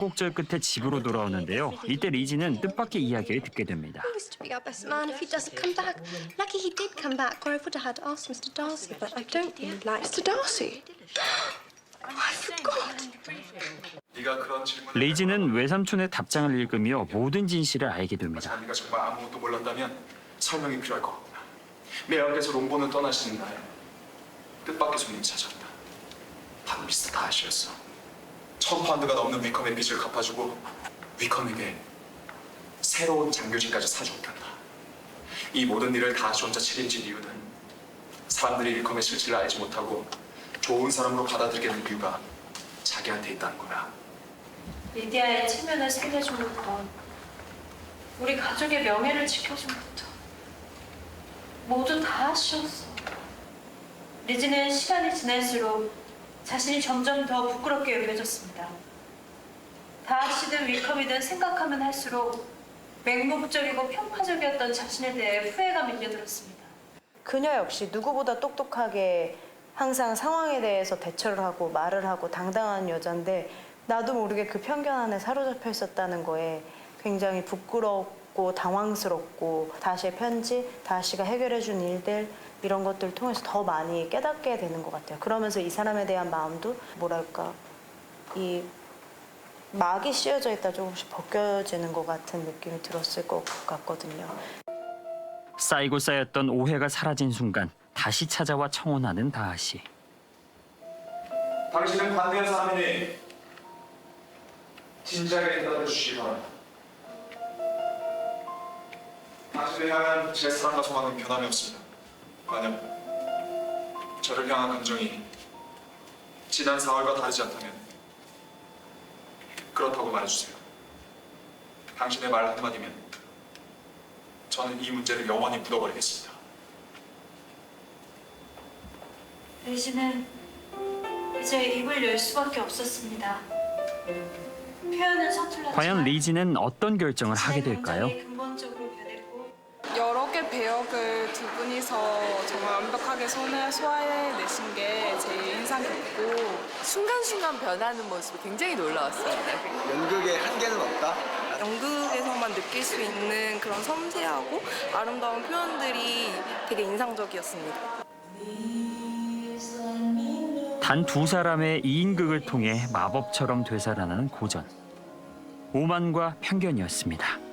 곡절 끝에 집으로 돌아오는데요. 이때 리지는 뜻밖의 이야기를 듣게 됩니다. He used to be our best man. If he doesn't come back, lucky he did come back, or I would have had to ask Mr. Darcy. But I don't really like Mr. Darcy. Oh, I forgot. 네가 그런 질문을 리지는 외삼촌의 답장을 읽으며 모든 진실을 알게 됩니다. 자네가 정말 아무것도 몰랐다면 설명이 필요할 것 같구나. 매형께서 롱보는 떠나시는 날 뜻밖의 손님이 찾아왔다. 바로 미스터 다시였어. 천 파운드가 넘는 위컴의 빚을 갚아주고 위컴에게 새로운 장교진까지 사주었단다. 이 모든 일을 다시 혼자 책임진 이유는 사람들이 위컴의 실체를 알지 못하고 좋은 사람으로 받아들이게 된 이유가 자기한테 있다는 거야. 리디아의 체면을 살려준 것부터 우리 가족의 명예를 지켜준 것부터 모두 다 아쉬웠어. 리지는 시간이 지날수록 자신이 점점 더 부끄럽게 여겨졌습니다. 다하시든 위컴이든 생각하면 할수록 맹목적이고 편파적이었던 자신에 대해 후회가 밀려들었습니다. 그녀 역시 누구보다 똑똑하게 항상 상황에 대해서 대처를 하고 말을 하고 당당한 여잔데 나도 모르게 그 편견 안에 사로잡혀 있었다는 거에 굉장히 부끄럽고 당황스럽고 다시의 편지, 다시가 해결해준 일들 이런 것들을 통해서 더 많이 깨닫게 되는 것 같아요. 그러면서 이 사람에 대한 마음도 뭐랄까 이 막이 씌워져 있다 조금씩 벗겨지는 것 같은 느낌이 들었을 것 같거든요. 쌓이고 쌓였던 오해가 사라진 순간 다시 찾아와 청혼하는 다하시. 당신은 관대한 사람이니 진지하게 대답해 주시기 바랍니다. 당신을 향한 제 사랑과 소망은 변함이 없습니다. 만약 저를 향한 감정이 지난 4월과 다르지 않다면 그렇다고 말해주세요. 당신의 말 한마디면 저는 이 문제를 영원히 묻어버리겠습니다. 리지는 이제 입을 열 수밖에 없었습니다. 표현은 서툴렀지만 과연 리지는 어떤 결정을 하게 될까요? 배역을 두 분이서 정말 완벽하게 손을 소화해내신 게 제일 인상 깊고 순간순간 변하는 모습이 굉장히 놀라웠습니다. 연극의 한계는 없다. 연극에서만 느낄 수 있는 그런 섬세하고 아름다운 표현들이 되게 인상적이었습니다. 단 두 사람의 이인극을 통해 마법처럼 되살아나는 고전. 오만과 편견이었습니다.